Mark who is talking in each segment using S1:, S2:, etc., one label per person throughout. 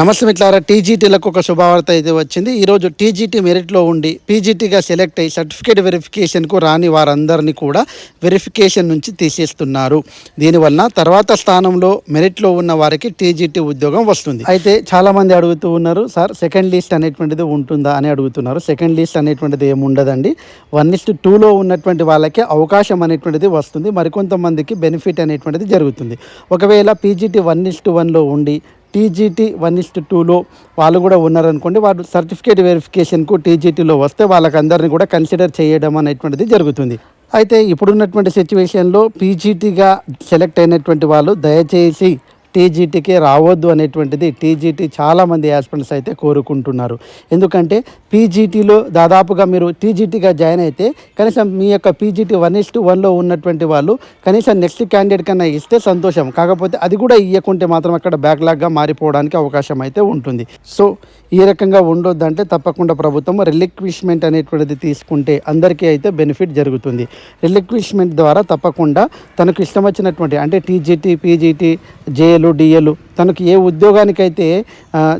S1: నమస్తే మిట్లారా టీజీటీలకు ఒక శుభవార్త అయితే వచ్చింది. ఈరోజు టీజీటీ మెరిట్లో ఉండి పీజీటీగా సెలెక్ట్ అయ్యి సర్టిఫికేట్ వెరిఫికేషన్కు రాని వారందరినీ కూడా వెరిఫికేషన్ నుంచి తీసేస్తున్నారు. దీనివల్ల తర్వాత స్థానంలో మెరిట్లో ఉన్న వారికి టీజీటీ ఉద్యోగం వస్తుంది. అయితే చాలామంది అడుగుతూ ఉన్నారు సార్ సెకండ్ లిస్ట్ అనేటువంటిది ఉంటుందా? అని అడుగుతున్నారు. సెకండ్ లిస్ట్ అనేటువంటిది ఏమి ఉండదండి. వన్ లిస్ట్ టూలో ఉన్నటువంటి వాళ్ళకి అవకాశం అనేటువంటిది వస్తుంది. మరికొంతమందికి బెనిఫిట్ అనేటువంటిది జరుగుతుంది. ఒకవేళ పీజీటీ వన్ లిస్ట్ వన్లో ఉండి టీజీటీ వన్ ఇస్ట్ టూలో వాళ్ళు కూడా ఉన్నారనుకోండి వారు సర్టిఫికేట్ వెరిఫికేషన్కు టీజీటీలో వస్తే వాళ్ళకందరినీ కూడా కన్సిడర్ చేయడం అనేటువంటిది జరుగుతుంది. అయితే ఇప్పుడున్నటువంటి సిచ్యువేషన్లో పీజీటీగా సెలెక్ట్ అయినటువంటి వాళ్ళు దయచేసి టీజీటీకి రావద్దు అనేటువంటిది టీజీటీ చాలామంది యాస్పిరెంట్స్ అయితే కోరుకుంటున్నారు. ఎందుకంటే పీజీటీలో దాదాపుగా మీరు టీజీటీగా జాయిన్ అయితే కనీసం మీ యొక్క పీజీటీ వన్ ఇస్టు వన్లో ఉన్నటువంటి వాళ్ళు కనీసం నెక్స్ట్ క్యాండిడేట్ కన్నా ఇస్తే సంతోషం. కాకపోతే అది కూడా ఇవ్వకుంటే మాత్రం అక్కడ బ్యాక్లాగ్గా మారిపోవడానికి అవకాశం అయితే ఉంటుంది. సో ఈ రకంగా ఉండొద్దంటే తప్పకుండా ప్రభుత్వం రిలిక్విష్మెంట్ అనేటువంటిది తీసుకుంటే అందరికీ అయితే బెనిఫిట్ జరుగుతుంది. రిలిక్విష్మెంట్ ద్వారా తప్పకుండా తనకు ఇష్టం వచ్చినటువంటి అంటే టీజీటీ పీజీటీ జేఎలు డిఎలు తనకు ఏ ఉద్యోగానికైతే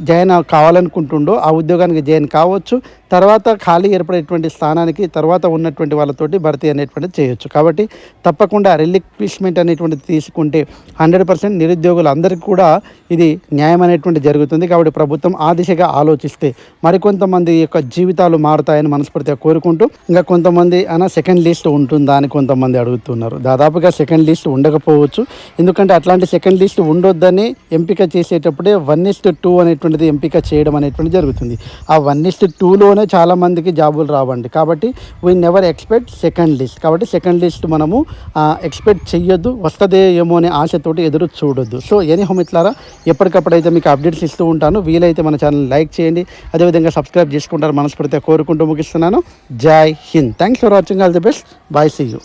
S1: జాయిన్ కావాలనుకుంటుండో ఆ ఉద్యోగానికి జాయిన్ కావచ్చు. తర్వాత ఖాళీ ఏర్పడేటువంటి స్థానానికి తర్వాత ఉన్నటువంటి వాళ్ళతోటి భర్తీ అనేటువంటిది చేయొచ్చు. కాబట్టి తప్పకుండా రిలిక్విష్మెంట్ అనేటువంటిది తీసుకుంటే హండ్రెడ్ పర్సెంట్ నిరుద్యోగులు అందరికీ కూడా ఇది న్యాయం అనేటువంటి జరుగుతుంది. కాబట్టి ప్రభుత్వం ఆ దిశగా ఆలోచిస్తే మరికొంతమంది యొక్క జీవితాలు మారుతాయని మనస్ఫూర్తిగా కోరుకుంటూ ఇంకా కొంతమంది అన్న సెకండ్ లిస్ట్ ఉంటుందా అని కొంతమంది అడుగుతున్నారు. దాదాపుగా సెకండ్ లిస్ట్ ఉండకపోవచ్చు. ఎందుకంటే అట్లాంటి సెకండ్ లిస్ట్ ఉండొద్దని ఎంపిక చేసేటప్పుడే వన్ ఇస్ట్ టూ అనేటువంటిది ఎంపిక చేయడం అనేటువంటి జరుగుతుంది. ఆ వన్ ఇస్ట్ టూలో చాలా చాలామందికి జాబులు రావండి. కాబట్టి we never expect second list కాబట్టి సెకండ్ లిస్ట్ మనము ఎక్స్పెక్ట్ చెయ్యొద్దు వస్తుందే ఏమో అనే ఆశతోటి ఎదురు చూడొద్దు. సో ఎనీ హోమ్ ఇట్లారా ఎప్పటికప్పుడు అయితే మీకు అప్డేట్స్ ఇస్తూ ఉంటాను వీలైతే మన ఛానల్ లైక్ చేయండి. అదేవిధంగా సబ్స్క్రైబ్ చేసుకుంటారు మనస్ఫూర్తిగా కోరుకుంటూ ముగిస్తున్నాను. జై Hind. Thanks for watching all the best bye see you